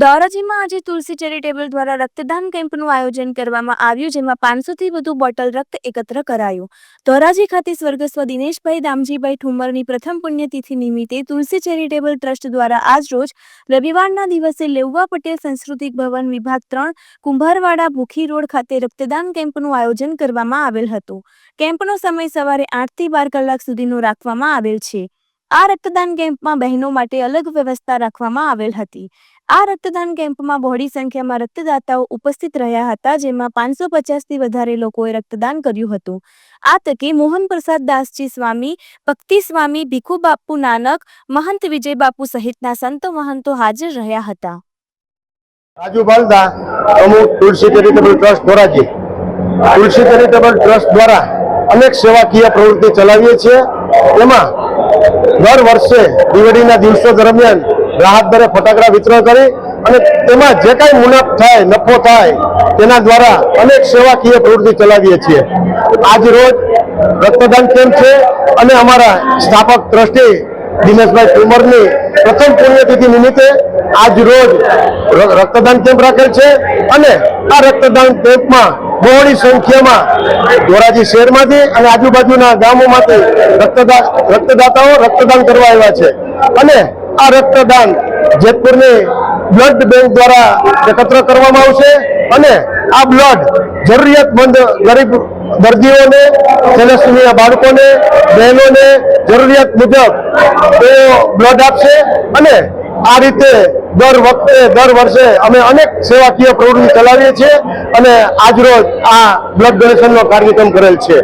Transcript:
ધોરાજીમાં આજે તુલસી ચેરિટેબલ દ્વારા રક્તદાન કેમ્પનું આયોજન કરવામાં આવ્યું, જેમાં પાંચસોથી વધુ બોટલ રક્ત એકત્ર કરાયું. ધોરાજી ખાતે સ્વર્ગસ્વ દિનેશભાઈ દામજીભાઈ ઠુમરની પ્રથમ પુણ્યતિથિ નિમિત્તે તુલસી ચેરિટેબલ ટ્રસ્ટ દ્વારા આજ રોજ રવિવારના દિવસે લેઉવા પટેલ સાંસ્કૃતિક ભવન વિભાગ ત્રણ, કુંભારવાડા ભૂખી રોડ ખાતે રક્તદાન કેમ્પનું આયોજન કરવામાં આવેલ હતું. કેમ્પનો સમય સવારે આઠથી બાર કલાક સુધીનો રાખવામાં આવેલ છે. આ રક્તદાન કેમ્પમાં બહેનો માટે અલગ વ્યવસ્થા રાખવામાં આવેલ હતી. આ રક્તદાન કેમ્પમાં બહોળી સંખ્યામાં રક્તદાતાઓ ઉપસ્થિત રહ્યા હતા, જેમાં પાંચસો પચાસથી વધારે લોકોએ રક્તદાન કર્યું હતું. આ તકે મોહન પ્રસાદ દાસજી સ્વામી, ભક્તિ સ્વામી, ભીખુ બાપુ નાનક, મહંત વિજય બાપુ સહિતના સંતો મહંતો હાજર રહ્યા હતા. રાજુ બાલદા અમુક Tulsi charitable trust Dhoraji. Tulsi charitable trust દ્વારા અનેક સેવાકીય પ્રવૃત્તિ ચલાવીએ છીએ. એમાં દર વર્ષે દિવાળીના દિવસો દરમિયાન રાહત દરે ફટાકડા વિતરણ કરી અને તેમાં જે કાંઈ મુનાફ થાય, નફો થાય, તેના દ્વારા અનેક સેવાકીય પ્રવૃત્તિ ચલાવીએ છીએ. આજ રોજ રક્તદાન કેમ્પ છે અને અમારા સ્થાપક ટ્રસ્ટી દિનેશભાઈ ઠુમરની પ્રથમ પુણ્યતિથિ નિમિત્તે આજ રોજ રક્તદાન કેમ્પ રાખેલ છે અને આ રક્તદાન કેમ્પમાં બહોળી સંખ્યામાં ધોરાજી શહેરમાંથી અને આજુબાજુના ગામોમાંથી રક્તદાન રક્તદાતાઓ રક્તદાન કરવા આવ્યા છે. અને આ રક્તદાન જેતપુરની બ્લડ બેંક દ્વારા એકત્ર કરવામાં આવશે અને આ બ્લડ જરૂરિયાતમંદ ગરીબ દર્દીઓને થેલેસેમિયા બાળકોને, બહેનોને જરૂરિયાત મુજબ તેઓ બ્લડ આપશે અને આ રીતે દર વખતે, દર વર્ષે અમે અનેક સેવાકીય પ્રવૃત્તિ ચલાવીએ છીએ અને આજરોજ આ બ્લડ ડોનેશનનો કાર્યક્રમ કરેલ છે.